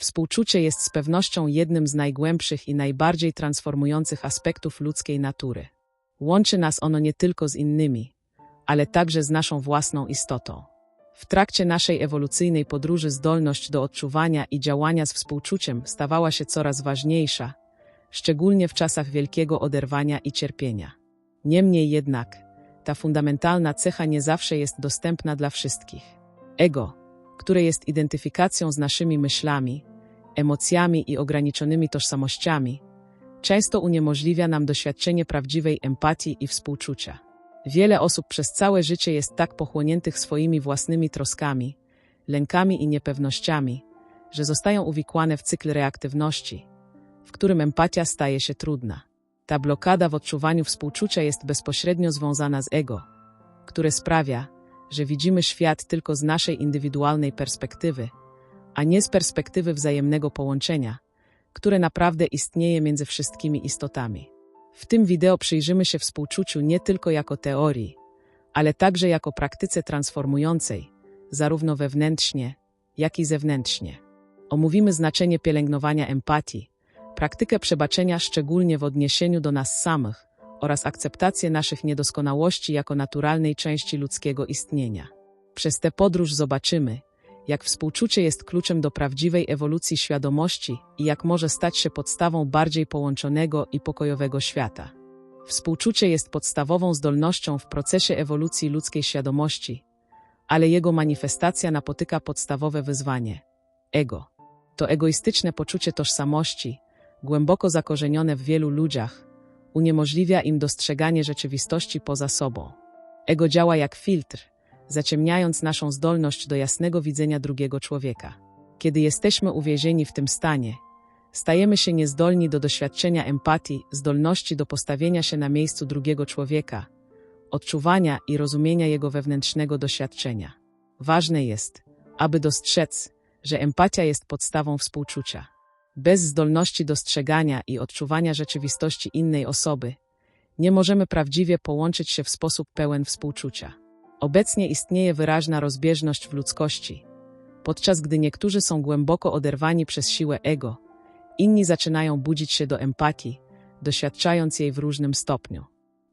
Współczucie jest z pewnością jednym z najgłębszych i najbardziej transformujących aspektów ludzkiej natury. Łączy nas ono nie tylko z innymi, ale także z naszą własną istotą. W trakcie naszej ewolucyjnej podróży zdolność do odczuwania i działania z współczuciem stawała się coraz ważniejsza, szczególnie w czasach wielkiego oderwania i cierpienia. Niemniej jednak, ta fundamentalna cecha nie zawsze jest dostępna dla wszystkich. Ego, które jest identyfikacją z naszymi myślami, emocjami i ograniczonymi tożsamościami, często uniemożliwia nam doświadczenie prawdziwej empatii i współczucia. Wiele osób przez całe życie jest tak pochłoniętych swoimi własnymi troskami, lękami i niepewnościami, że zostają uwikłane w cykl reaktywności, w którym empatia staje się trudna. Ta blokada w odczuwaniu współczucia jest bezpośrednio związana z ego, które sprawia, że widzimy świat tylko z naszej indywidualnej perspektywy, a nie z perspektywy wzajemnego połączenia, które naprawdę istnieje między wszystkimi istotami. W tym wideo przyjrzymy się współczuciu nie tylko jako teorii, ale także jako praktyce transformującej, zarówno wewnętrznie, jak i zewnętrznie. Omówimy znaczenie pielęgnowania empatii, praktykę przebaczenia szczególnie w odniesieniu do nas samych oraz akceptację naszych niedoskonałości jako naturalnej części ludzkiego istnienia. Przez tę podróż zobaczymy, jak współczucie jest kluczem do prawdziwej ewolucji świadomości i jak może stać się podstawą bardziej połączonego i pokojowego świata. Współczucie jest podstawową zdolnością w procesie ewolucji ludzkiej świadomości, ale jego manifestacja napotyka podstawowe wyzwanie ego. To egoistyczne poczucie tożsamości, głęboko zakorzenione w wielu ludziach, uniemożliwia im dostrzeganie rzeczywistości poza sobą. Ego działa jak filtr, zaciemniając naszą zdolność do jasnego widzenia drugiego człowieka. Kiedy jesteśmy uwięzieni w tym stanie, stajemy się niezdolni do doświadczenia empatii, zdolności do postawienia się na miejscu drugiego człowieka, odczuwania i rozumienia jego wewnętrznego doświadczenia. Ważne jest, aby dostrzec, że empatia jest podstawą współczucia. Bez zdolności dostrzegania i odczuwania rzeczywistości innej osoby, nie możemy prawdziwie połączyć się w sposób pełen współczucia. Obecnie istnieje wyraźna rozbieżność w ludzkości. Podczas gdy niektórzy są głęboko oderwani przez siłę ego, inni zaczynają budzić się do empatii, doświadczając jej w różnym stopniu.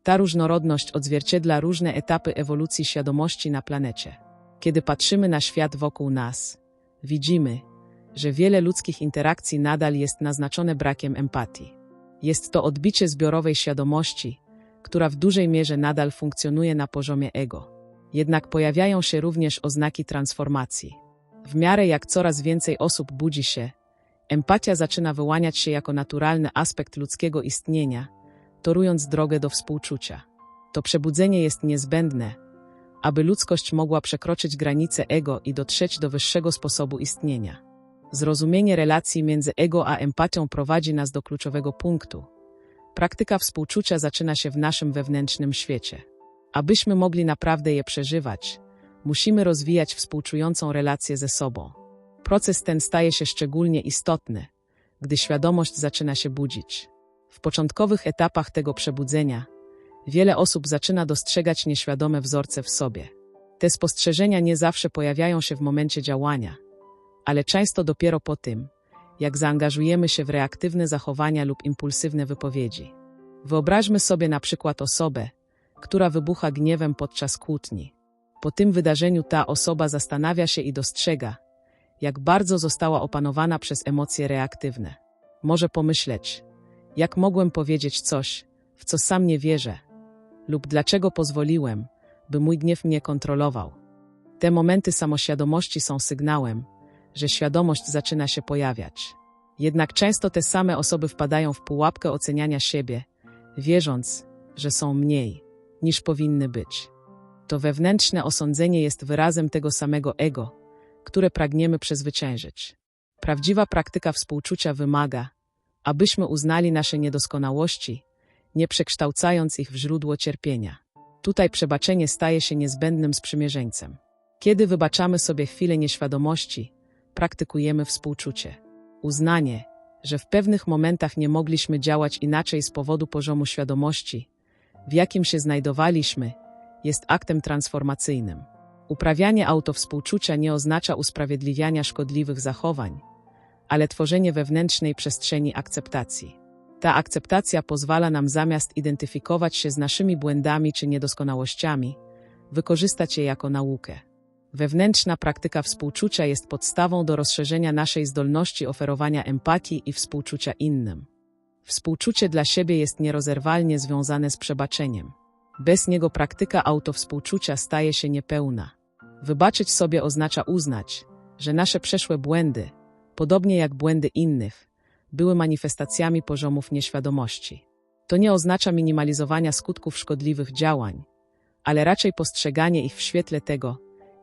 Ta różnorodność odzwierciedla różne etapy ewolucji świadomości na planecie. Kiedy patrzymy na świat wokół nas, widzimy, że wiele ludzkich interakcji nadal jest naznaczone brakiem empatii. Jest to odbicie zbiorowej świadomości, która w dużej mierze nadal funkcjonuje na poziomie ego. Jednak pojawiają się również oznaki transformacji. W miarę jak coraz więcej osób budzi się, empatia zaczyna wyłaniać się jako naturalny aspekt ludzkiego istnienia, torując drogę do współczucia. To przebudzenie jest niezbędne, aby ludzkość mogła przekroczyć granice ego i dotrzeć do wyższego sposobu istnienia. Zrozumienie relacji między ego a empatią prowadzi nas do kluczowego punktu. Praktyka współczucia zaczyna się w naszym wewnętrznym świecie. Abyśmy mogli naprawdę je przeżywać, musimy rozwijać współczującą relację ze sobą. Proces ten staje się szczególnie istotny, gdy świadomość zaczyna się budzić. W początkowych etapach tego przebudzenia wiele osób zaczyna dostrzegać nieświadome wzorce w sobie. Te spostrzeżenia nie zawsze pojawiają się w momencie działania, ale często dopiero po tym, jak zaangażujemy się w reaktywne zachowania lub impulsywne wypowiedzi. Wyobraźmy sobie na przykład osobę, która wybucha gniewem podczas kłótni. Po tym wydarzeniu ta osoba zastanawia się i dostrzega, jak bardzo została opanowana przez emocje reaktywne. Może pomyśleć, jak mogłem powiedzieć coś, w co sam nie wierzę, lub dlaczego pozwoliłem, by mój gniew mnie kontrolował. Te momenty samoświadomości są sygnałem, że świadomość zaczyna się pojawiać. Jednak często te same osoby wpadają w pułapkę oceniania siebie, wierząc, że są mniej niż powinny być. To wewnętrzne osądzenie jest wyrazem tego samego ego, które pragniemy przezwyciężyć. Prawdziwa praktyka współczucia wymaga, abyśmy uznali nasze niedoskonałości, nie przekształcając ich w źródło cierpienia. Tutaj przebaczenie staje się niezbędnym sprzymierzeńcem. Kiedy wybaczamy sobie chwilę nieświadomości, praktykujemy współczucie. Uznanie, że w pewnych momentach nie mogliśmy działać inaczej z powodu poziomu świadomości, w jakim się znajdowaliśmy, jest aktem transformacyjnym. Uprawianie autowspółczucia nie oznacza usprawiedliwiania szkodliwych zachowań, ale tworzenie wewnętrznej przestrzeni akceptacji. Ta akceptacja pozwala nam zamiast identyfikować się z naszymi błędami czy niedoskonałościami, wykorzystać je jako naukę. Wewnętrzna praktyka współczucia jest podstawą do rozszerzenia naszej zdolności oferowania empatii i współczucia innym. Współczucie dla siebie jest nierozerwalnie związane z przebaczeniem. Bez niego praktyka autowspółczucia staje się niepełna. Wybaczyć sobie oznacza uznać, że nasze przeszłe błędy, podobnie jak błędy innych, były manifestacjami poziomów nieświadomości. To nie oznacza minimalizowania skutków szkodliwych działań, ale raczej postrzeganie ich w świetle tego,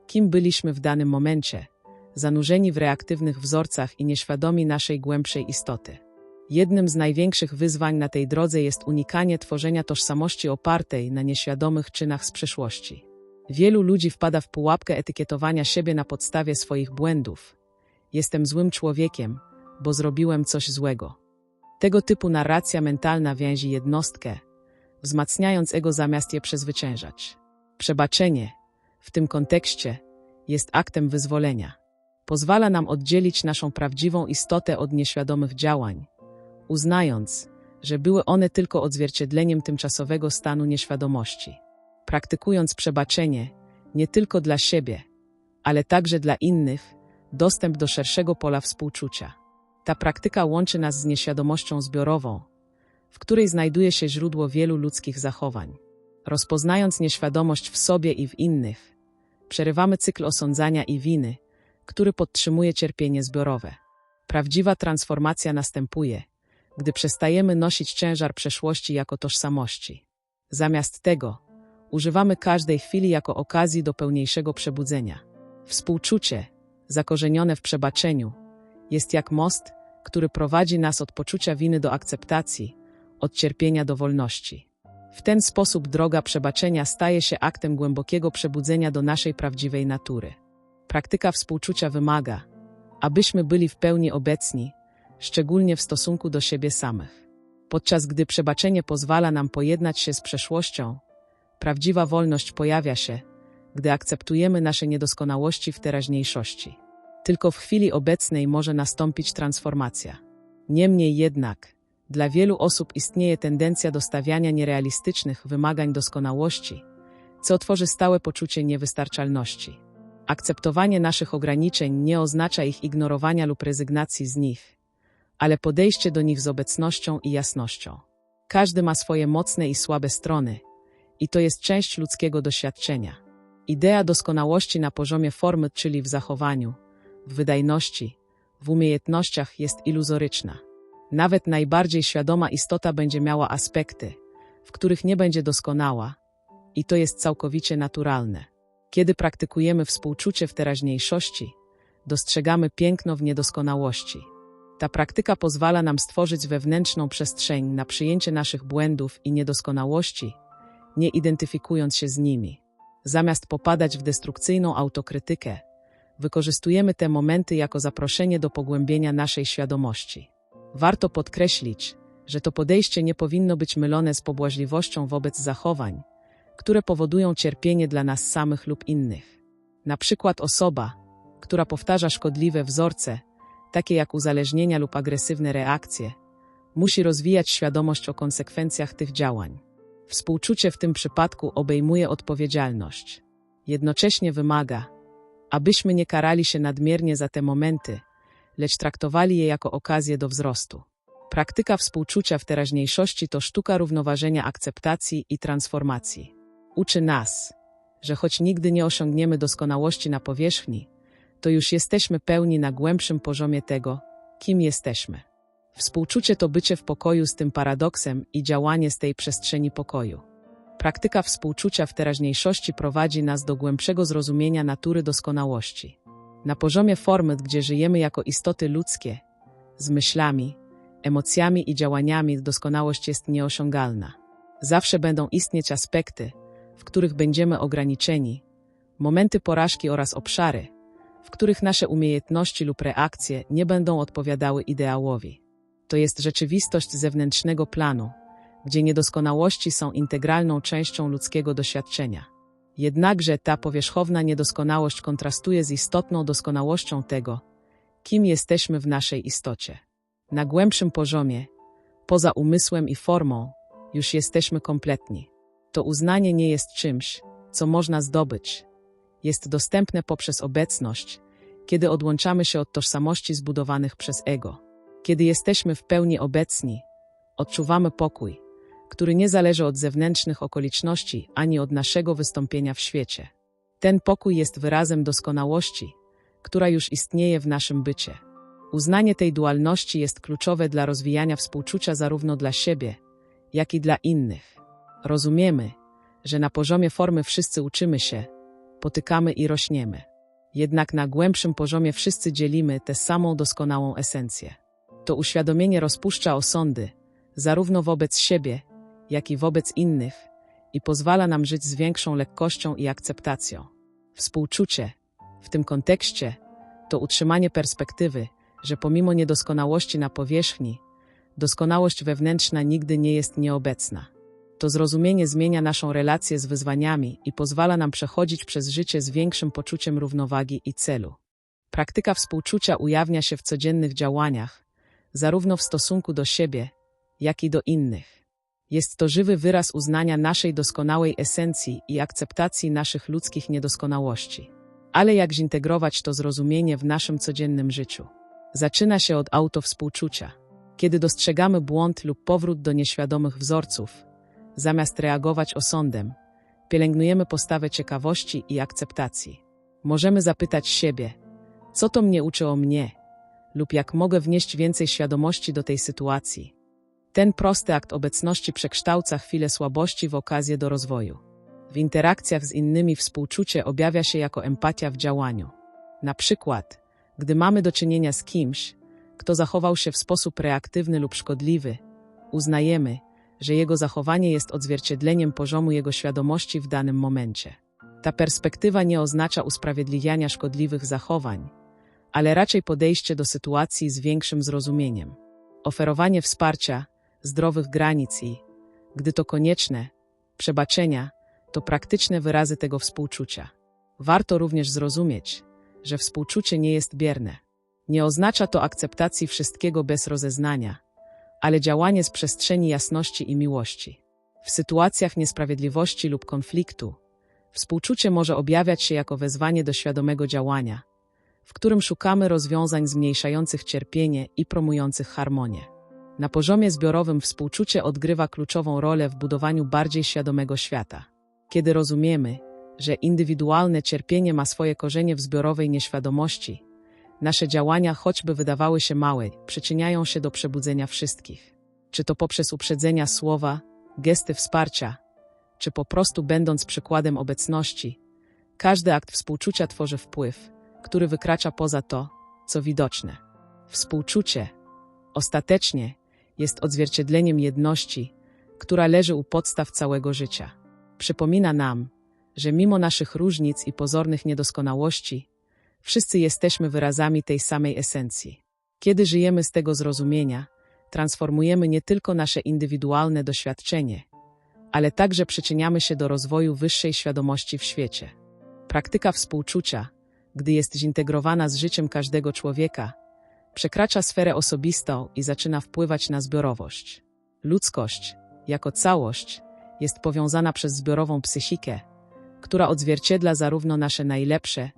kim byliśmy w danym momencie, zanurzeni w reaktywnych wzorcach i nieświadomi naszej głębszej istoty. Jednym z największych wyzwań na tej drodze jest unikanie tworzenia tożsamości opartej na nieświadomych czynach z przeszłości. Wielu ludzi wpada w pułapkę etykietowania siebie na podstawie swoich błędów. Jestem złym człowiekiem, bo zrobiłem coś złego. Tego typu narracja mentalna więzi jednostkę, wzmacniając ego zamiast je przezwyciężać. Przebaczenie, w tym kontekście, jest aktem wyzwolenia. Pozwala nam oddzielić naszą prawdziwą istotę od nieświadomych działań, uznając, że były one tylko odzwierciedleniem tymczasowego stanu nieświadomości. Praktykując przebaczenie, nie tylko dla siebie, ale także dla innych, dostęp do szerszego pola współczucia. Ta praktyka łączy nas z nieświadomością zbiorową, w której znajduje się źródło wielu ludzkich zachowań. Rozpoznając nieświadomość w sobie i w innych, przerywamy cykl osądzania i winy, który podtrzymuje cierpienie zbiorowe. Prawdziwa transformacja następuje, gdy przestajemy nosić ciężar przeszłości jako tożsamości. Zamiast tego, używamy każdej chwili jako okazji do pełniejszego przebudzenia. Współczucie, zakorzenione w przebaczeniu, jest jak most, który prowadzi nas od poczucia winy do akceptacji, od cierpienia do wolności. W ten sposób droga przebaczenia staje się aktem głębokiego przebudzenia do naszej prawdziwej natury. Praktyka współczucia wymaga, abyśmy byli w pełni obecni, szczególnie w stosunku do siebie samych. Podczas gdy przebaczenie pozwala nam pojednać się z przeszłością, prawdziwa wolność pojawia się, gdy akceptujemy nasze niedoskonałości w teraźniejszości. Tylko w chwili obecnej może nastąpić transformacja. Niemniej jednak, dla wielu osób istnieje tendencja do stawiania nierealistycznych wymagań doskonałości, co tworzy stałe poczucie niewystarczalności. Akceptowanie naszych ograniczeń nie oznacza ich ignorowania lub rezygnacji z nich, ale podejście do nich z obecnością i jasnością. Każdy ma swoje mocne i słabe strony, i to jest część ludzkiego doświadczenia. Idea doskonałości na poziomie formy, czyli w zachowaniu, w wydajności, w umiejętnościach jest iluzoryczna. Nawet najbardziej świadoma istota będzie miała aspekty, w których nie będzie doskonała, i to jest całkowicie naturalne. Kiedy praktykujemy współczucie w teraźniejszości, dostrzegamy piękno w niedoskonałości. Ta praktyka pozwala nam stworzyć wewnętrzną przestrzeń na przyjęcie naszych błędów i niedoskonałości, nie identyfikując się z nimi. Zamiast popadać w destrukcyjną autokrytykę, wykorzystujemy te momenty jako zaproszenie do pogłębienia naszej świadomości. Warto podkreślić, że to podejście nie powinno być mylone z pobłażliwością wobec zachowań, które powodują cierpienie dla nas samych lub innych. Na przykład osoba, która powtarza szkodliwe wzorce, takie jak uzależnienia lub agresywne reakcje, musi rozwijać świadomość o konsekwencjach tych działań. Współczucie w tym przypadku obejmuje odpowiedzialność. Jednocześnie wymaga, abyśmy nie karali się nadmiernie za te momenty, lecz traktowali je jako okazję do wzrostu. Praktyka współczucia w teraźniejszości to sztuka równoważenia akceptacji i transformacji. Uczy nas, że choć nigdy nie osiągniemy doskonałości na powierzchni, to już jesteśmy pełni na głębszym poziomie tego, kim jesteśmy. Współczucie to bycie w pokoju z tym paradoksem i działanie z tej przestrzeni pokoju. Praktyka współczucia w teraźniejszości prowadzi nas do głębszego zrozumienia natury doskonałości. Na poziomie formy, gdzie żyjemy jako istoty ludzkie, z myślami, emocjami i działaniami, doskonałość jest nieosiągalna. Zawsze będą istnieć aspekty, w których będziemy ograniczeni, momenty porażki oraz obszary, w których nasze umiejętności lub reakcje nie będą odpowiadały ideałowi. To jest rzeczywistość zewnętrznego planu, gdzie niedoskonałości są integralną częścią ludzkiego doświadczenia. Jednakże ta powierzchowna niedoskonałość kontrastuje z istotną doskonałością tego, kim jesteśmy w naszej istocie. Na głębszym poziomie, poza umysłem i formą, już jesteśmy kompletni. To uznanie nie jest czymś, co można zdobyć. Jest dostępne poprzez obecność, kiedy odłączamy się od tożsamości zbudowanych przez ego. Kiedy jesteśmy w pełni obecni, odczuwamy pokój, który nie zależy od zewnętrznych okoliczności ani od naszego wystąpienia w świecie. Ten pokój jest wyrazem doskonałości, która już istnieje w naszym bycie. Uznanie tej dualności jest kluczowe dla rozwijania współczucia zarówno dla siebie, jak i dla innych. Rozumiemy, że na poziomie formy wszyscy uczymy się, potykamy i rośniemy. Jednak na głębszym poziomie wszyscy dzielimy tę samą doskonałą esencję. To uświadomienie rozpuszcza osądy, zarówno wobec siebie, jak i wobec innych, i pozwala nam żyć z większą lekkością i akceptacją. Współczucie, w tym kontekście, to utrzymanie perspektywy, że pomimo niedoskonałości na powierzchni, doskonałość wewnętrzna nigdy nie jest nieobecna. To zrozumienie zmienia naszą relację z wyzwaniami i pozwala nam przechodzić przez życie z większym poczuciem równowagi i celu. Praktyka współczucia ujawnia się w codziennych działaniach, zarówno w stosunku do siebie, jak i do innych. Jest to żywy wyraz uznania naszej doskonałej esencji i akceptacji naszych ludzkich niedoskonałości. Ale jak zintegrować to zrozumienie w naszym codziennym życiu? Zaczyna się od autowspółczucia. Kiedy dostrzegamy błąd lub powrót do nieświadomych wzorców, zamiast reagować osądem, pielęgnujemy postawę ciekawości i akceptacji. Możemy zapytać siebie, co to mnie uczy o mnie, lub jak mogę wnieść więcej świadomości do tej sytuacji. Ten prosty akt obecności przekształca chwilę słabości w okazję do rozwoju. W interakcjach z innymi współczucie objawia się jako empatia w działaniu. Na przykład, gdy mamy do czynienia z kimś, kto zachował się w sposób reaktywny lub szkodliwy, uznajemy, że jego zachowanie jest odzwierciedleniem poziomu jego świadomości w danym momencie. Ta perspektywa nie oznacza usprawiedliwiania szkodliwych zachowań, ale raczej podejście do sytuacji z większym zrozumieniem. Oferowanie wsparcia, zdrowych granic i, gdy to konieczne, przebaczenia to praktyczne wyrazy tego współczucia. Warto również zrozumieć, że współczucie nie jest bierne. Nie oznacza to akceptacji wszystkiego bez rozeznania, ale działanie z przestrzeni jasności i miłości. W sytuacjach niesprawiedliwości lub konfliktu, współczucie może objawiać się jako wezwanie do świadomego działania, w którym szukamy rozwiązań zmniejszających cierpienie i promujących harmonię. Na poziomie zbiorowym współczucie odgrywa kluczową rolę w budowaniu bardziej świadomego świata. Kiedy rozumiemy, że indywidualne cierpienie ma swoje korzenie w zbiorowej nieświadomości, nasze działania, choćby wydawały się małe, przyczyniają się do przebudzenia wszystkich. Czy to poprzez uprzedzenia słowa, gesty wsparcia, czy po prostu będąc przykładem obecności, każdy akt współczucia tworzy wpływ, który wykracza poza to, co widoczne. Współczucie, ostatecznie, jest odzwierciedleniem jedności, która leży u podstaw całego życia. Przypomina nam, że mimo naszych różnic i pozornych niedoskonałości, wszyscy jesteśmy wyrazami tej samej esencji. Kiedy żyjemy z tego zrozumienia, transformujemy nie tylko nasze indywidualne doświadczenie, ale także przyczyniamy się do rozwoju wyższej świadomości w świecie. Praktyka współczucia, gdy jest zintegrowana z życiem każdego człowieka, przekracza sferę osobistą i zaczyna wpływać na zbiorowość. Ludzkość, jako całość, jest powiązana przez zbiorową psychikę, która odzwierciedla zarówno nasze najlepsze,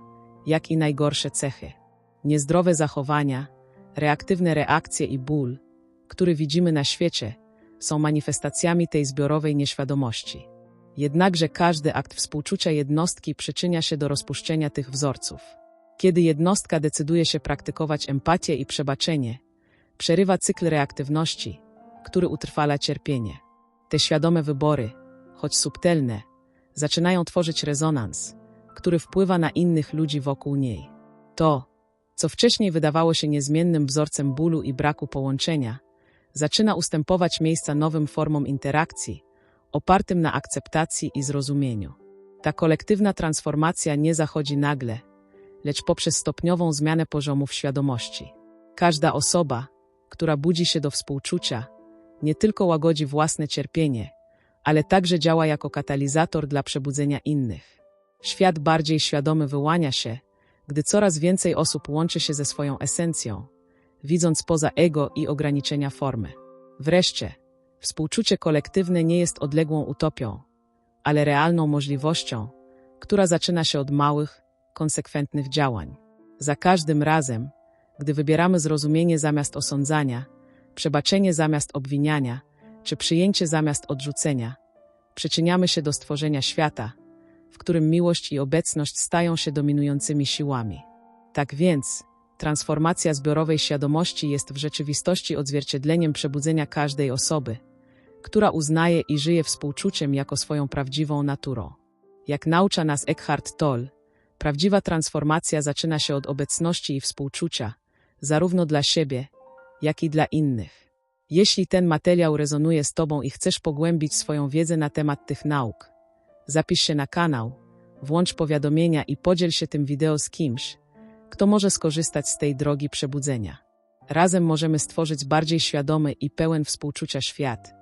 jak i najgorsze cechy. Niezdrowe zachowania, reaktywne reakcje i ból, który widzimy na świecie, są manifestacjami tej zbiorowej nieświadomości. Jednakże każdy akt współczucia jednostki przyczynia się do rozpuszczenia tych wzorców. Kiedy jednostka decyduje się praktykować empatię i przebaczenie, przerywa cykl reaktywności, który utrwala cierpienie. Te świadome wybory, choć subtelne, zaczynają tworzyć rezonans, który wpływa na innych ludzi wokół niej. To, co wcześniej wydawało się niezmiennym wzorcem bólu i braku połączenia, zaczyna ustępować miejsca nowym formom interakcji, opartym na akceptacji i zrozumieniu. Ta kolektywna transformacja nie zachodzi nagle, lecz poprzez stopniową zmianę poziomów świadomości. Każda osoba, która budzi się do współczucia, nie tylko łagodzi własne cierpienie, ale także działa jako katalizator dla przebudzenia innych. Świat bardziej świadomy wyłania się, gdy coraz więcej osób łączy się ze swoją esencją, widząc poza ego i ograniczenia formy. Wreszcie, współczucie kolektywne nie jest odległą utopią, ale realną możliwością, która zaczyna się od małych, konsekwentnych działań. Za każdym razem, gdy wybieramy zrozumienie zamiast osądzania, przebaczenie zamiast obwiniania, czy przyjęcie zamiast odrzucenia, przyczyniamy się do stworzenia świata, w którym miłość i obecność stają się dominującymi siłami. Tak więc, transformacja zbiorowej świadomości jest w rzeczywistości odzwierciedleniem przebudzenia każdej osoby, która uznaje i żyje współczuciem jako swoją prawdziwą naturą. Jak naucza nas Eckhart Tolle, prawdziwa transformacja zaczyna się od obecności i współczucia, zarówno dla siebie, jak i dla innych. Jeśli ten materiał rezonuje z Tobą i chcesz pogłębić swoją wiedzę na temat tych nauk, zapisz się na kanał, włącz powiadomienia i podziel się tym wideo z kimś, kto może skorzystać z tej drogi przebudzenia. Razem możemy stworzyć bardziej świadomy i pełen współczucia świat,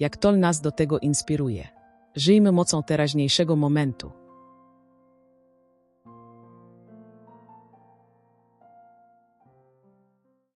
jak Tol nas do tego inspiruje. Żyjmy mocą teraźniejszego momentu